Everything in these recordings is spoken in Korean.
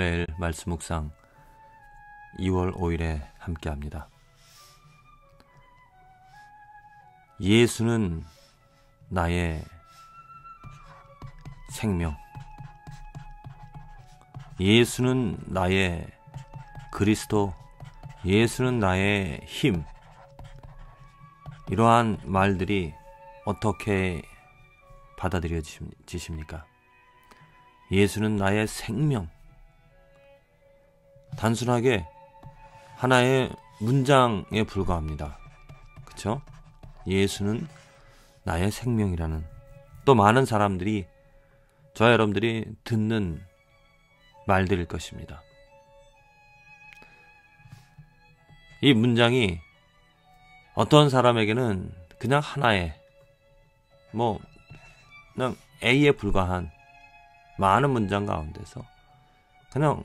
매일 말씀 묵상 2월 5일에 함께 합니다. 예수는 나의 생명. 예수는 나의 그리스도. 예수는 나의 힘. 이러한 말들이 어떻게 받아들여지십니까? 예수는 나의 생명. 단순하게 하나의 문장에 불과합니다. 그쵸? 예수는 나의 생명이라는 또 많은 사람들이 저 여러분들이 듣는 말들일 것입니다. 이 문장이 어떤 사람에게는 그냥 하나의 뭐 그냥 A에 불과한 많은 문장 가운데서 그냥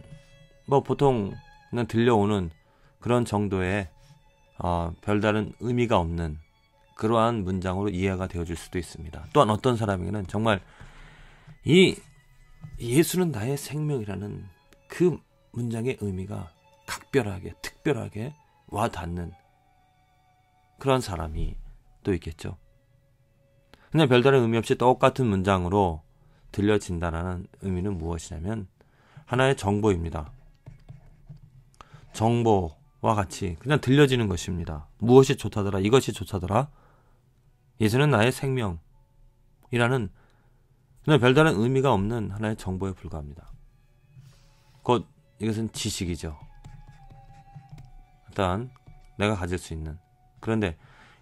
뭐 보통 그냥 들려오는 그런 정도의 어, 별다른 의미가 없는 그러한 문장으로 이해가 되어질 수도 있습니다. 또한 어떤 사람에게는 정말 이 예수는 나의 생명이라는 그 문장의 의미가 각별하게 특별하게 와 닿는 그런 사람이 또 있겠죠. 그냥 별다른 의미 없이 똑같은 문장으로 들려진다라는 의미는 무엇이냐면 하나의 정보입니다. 정보와 같이 그냥 들려지는 것입니다. 무엇이 좋다더라, 이것이 좋다더라. 예수는 나의 생명이라는 그냥 별다른 의미가 없는 하나의 정보에 불과합니다. 곧 이것은 지식이죠. 일단 내가 가질 수 있는 그런데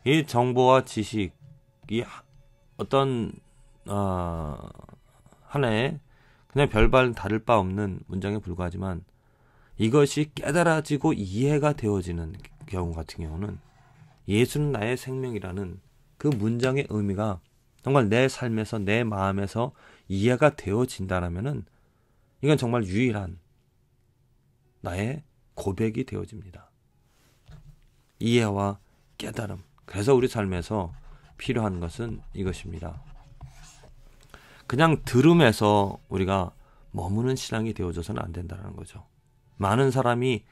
이 정보와 지식이 어떤 어, 하나의 그냥 별반 다를 바 없는 문장에 불과하지만 이것이 깨달아지고 이해가 되어지는 경우 같은 경우는 예수는 나의 생명이라는 그 문장의 의미가 정말 내 삶에서 내 마음에서 이해가 되어진다라면은 이건 정말 유일한 나의 고백이 되어집니다. 이해와 깨달음. 그래서 우리 삶에서 필요한 것은 이것입니다. 그냥 들음에서 우리가 머무는 신앙이 되어져서는 안 된다는 거죠. 많은 사람이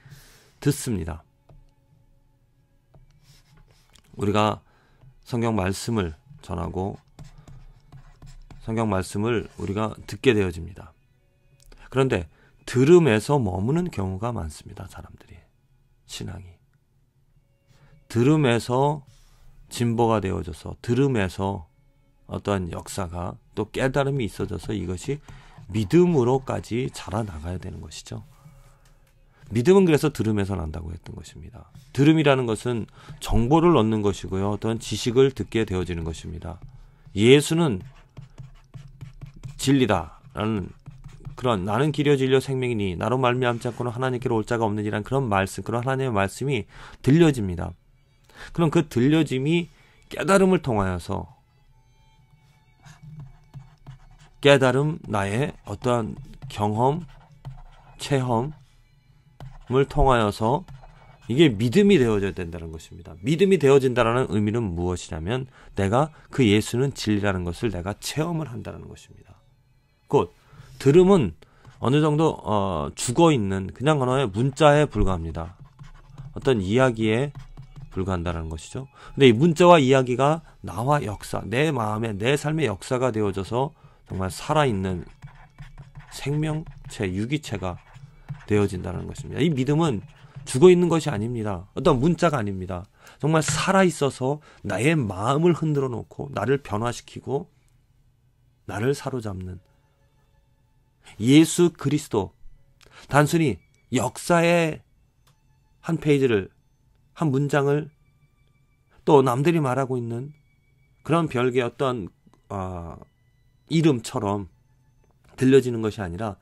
듣습니다. 우리가 성경 말씀을 전하고 성경 말씀을 우리가 듣게 되어집니다. 그런데 들음에서 머무는 경우가 많습니다. 사람들이 신앙이 들음에서 진보가 되어져서 들음에서 어떠한 역사가 또 깨달음이 있어져서 이것이 믿음으로까지 자라나가야 되는 것이죠. 믿음은 그래서 들음에서 난다고 했던 것입니다. 들음이라는 것은 정보를 얻는 것이고요. 어떤 지식을 듣게 되어지는 것입니다. 예수는 진리다라는 그런 나는 길여 진려 생명이니 나로 말미암지 않고는 하나님께로 올 자가 없느니란 그런 말씀, 그런 하나님의 말씀이 들려집니다. 그럼 그 들려짐이 깨달음을 통하여서 깨달음 나의 어떠한 경험, 체험을 통하여서 이게 믿음이 되어져야 된다는 것입니다. 믿음이 되어진다는 의미는 무엇이냐면 내가 그 예수는 진리라는 것을 내가 체험을 한다는 것입니다. 곧 들음은 어느 정도 어, 죽어 있는 그냥 하나의 문자에 불과합니다. 어떤 이야기에 불과한다는 것이죠. 근데 이 문자와 이야기가 나와 역사, 내 마음에 내 삶의 역사가 되어져서 정말 살아있는 생명체, 유기체가 되어진다는 것입니다. 이 믿음은 죽어 있는 것이 아닙니다. 어떤 문자가 아닙니다. 정말 살아 있어서 나의 마음을 흔들어 놓고 나를 변화시키고 나를 사로잡는 예수 그리스도 단순히 역사의 한 페이지를 한 문장을 또 남들이 말하고 있는 그런 별개의 어떤 어, 이름처럼 들려지는 것이 아니라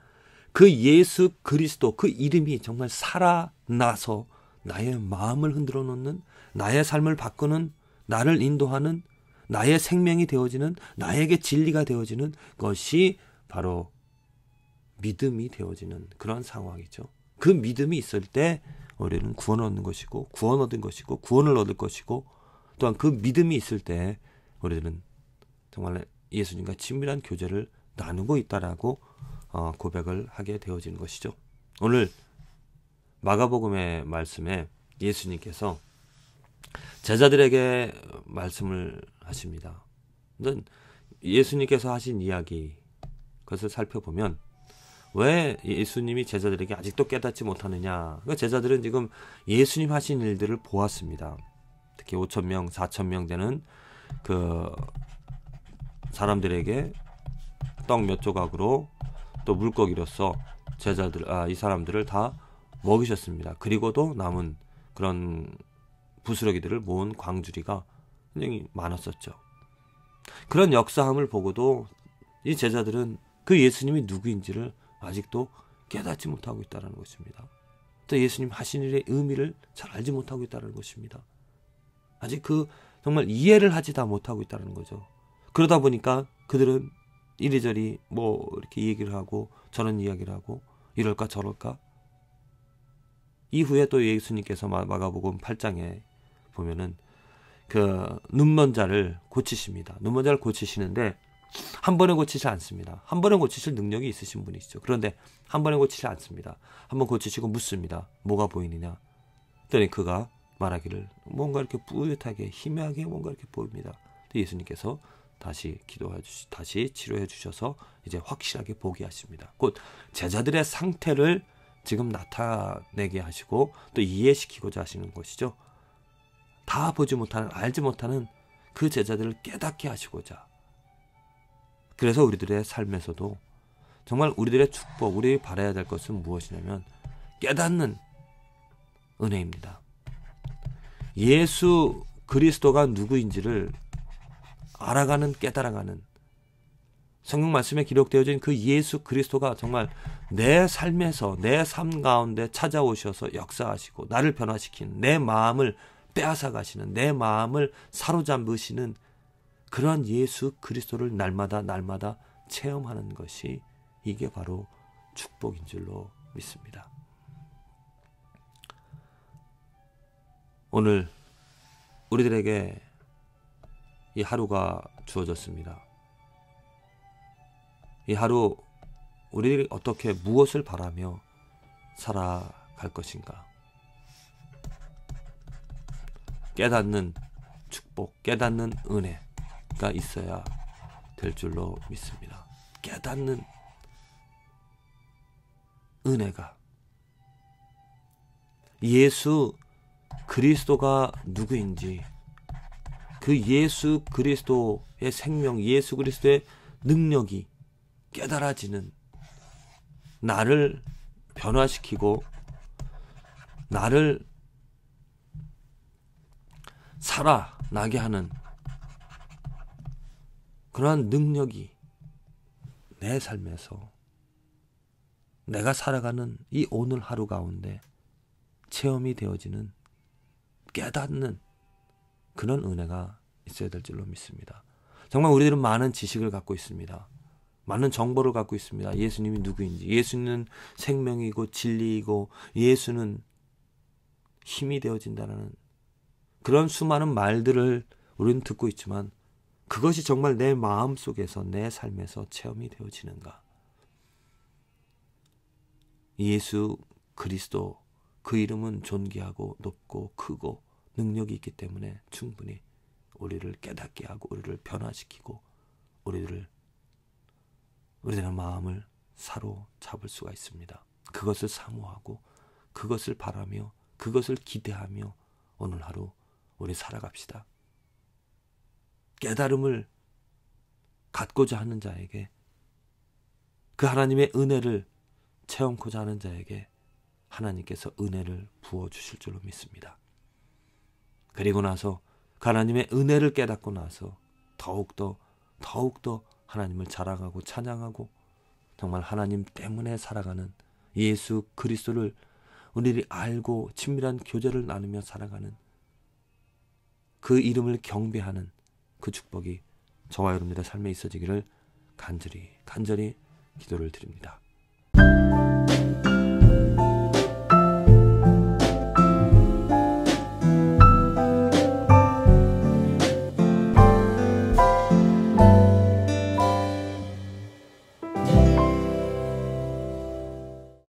그 예수 그리스도 그 이름이 정말 살아나서 나의 마음을 흔들어 놓는 나의 삶을 바꾸는 나를 인도하는 나의 생명이 되어지는 나에게 진리가 되어지는 것이 바로 믿음이 되어지는 그런 상황이죠. 그 믿음이 있을 때 우리는 구원 얻는 것이고 구원 얻은 것이고 구원을 얻을 것이고 또한 그 믿음이 있을 때 우리들은 정말 예수님과 친밀한 교제를 나누고 있다라고 어, 고백을 하게 되어지는 것이죠. 오늘 마가복음의 말씀에 예수님께서 제자들에게 말씀을 하십니다. 예수님께서 하신 이야기 그것을 살펴보면 왜 예수님이 제자들에게 아직도 깨닫지 못하느냐? 그러니까 제자들은 지금 예수님 하신 일들을 보았습니다. 특히 5천 명, 4천 명 되는 그 사람들에게 떡 몇 조각으로 또 물고기로서 제자들 아 이 사람들을 다 먹이셨습니다. 그리고도 남은 그런 부스러기들을 모은 광주리가 굉장히 많았었죠. 그런 역사함을 보고도 이 제자들은 그 예수님이 누구인지를 아직도 깨닫지 못하고 있다는 것입니다. 또 예수님 하신 일의 의미를 잘 알지 못하고 있다는 것입니다. 아직 그 정말 이해를 하지 다 못하고 있다는 거죠. 그러다 보니까 그들은 이리저리 뭐 이렇게 얘기를 하고 저런 이야기를 하고 이럴까 저럴까 이후에 또 예수님께서 마가복음 8장에 보면은 그 눈먼 자를 고치십니다. 눈먼 자를 고치시는데 한 번에 고치지 않습니다. 한 번에 고치실 능력이 있으신 분이시죠. 그런데 한 번에 고치지 않습니다. 한 번 고치시고 묻습니다. 뭐가 보이느냐? 그랬더니 그가 말하기를 뭔가 이렇게 뿌듯하게 희미하게 뭔가 이렇게 보입니다. 예수님께서 다시 기도해 주시 다시 치료해 주셔서 이제 확실하게 보게 하십니다. 곧 제자들의 상태를 지금 나타내게 하시고 또 이해시키고자 하시는 것이죠. 다 보지 못하는 알지 못하는 그 제자들을 깨닫게 하시고자 그래서 우리들의 삶에서도 정말 우리들의 축복, 우리 바라야 될 것은 무엇이냐면 깨닫는 은혜입니다. 예수 그리스도가 누구인지를 알아가는 깨달아가는 성경 말씀에 기록되어진 그 예수 그리스도가 정말 내 삶에서 내 삶 가운데 찾아오셔서 역사하시고 나를 변화시키는 내 마음을 빼앗아 가시는 내 마음을 사로잡으시는 그러한 예수 그리스도를 날마다 날마다 체험하는 것이 이게 바로 축복인 줄로 믿습니다. 오늘 우리들에게 이 하루가 주어졌습니다. 이 하루 우리들이 어떻게 무엇을 바라며 살아갈 것인가? 깨닫는 축복, 깨닫는 은혜가 있어야 될 줄로 믿습니다. 깨닫는 은혜가 예수 그리스도가 누구인지 그 예수 그리스도의 생명, 예수 그리스도의 능력이 깨달아지는 나를 변화시키고 나를 살아나게 하는 그러한 능력이 내 삶에서 내가 살아가는 이 오늘 하루 가운데 체험이 되어지는 깨닫는 그런 은혜가 있어야 될 줄로 믿습니다. 정말 우리들은 많은 지식을 갖고 있습니다. 많은 정보를 갖고 있습니다. 예수님이 누구인지. 예수는 생명이고 진리이고 예수는 힘이 되어진다는 그런 수많은 말들을 우리는 듣고 있지만 그것이 정말 내 마음 속에서 내 삶에서 체험이 되어지는가? 예수 그리스도 그 이름은 존귀하고 높고 크고 능력이 있기 때문에 충분히 우리를 깨닫게 하고 우리를 변화시키고 우리들을 우리들의 마음을 사로잡을 수가 있습니다. 그것을 사모하고 그것을 바라며 그것을 기대하며 오늘 하루 우리 살아갑시다. 깨달음을 갖고자 하는 자에게 그 하나님의 은혜를 체험코자 하는 자에게 하나님께서 은혜를 부어 주실 줄로 믿습니다. 그리고 나서 그 하나님의 은혜를 깨닫고 나서 더욱더 더욱더 하나님을 자랑하고 찬양하고 정말 하나님 때문에 살아가는 예수 그리스도를 우리들이 알고 친밀한 교제를 나누며 살아가는 그 이름을 경배하는 그 축복이 저와 여러분들의 삶에 있어지기를 간절히 간절히 기도를 드립니다.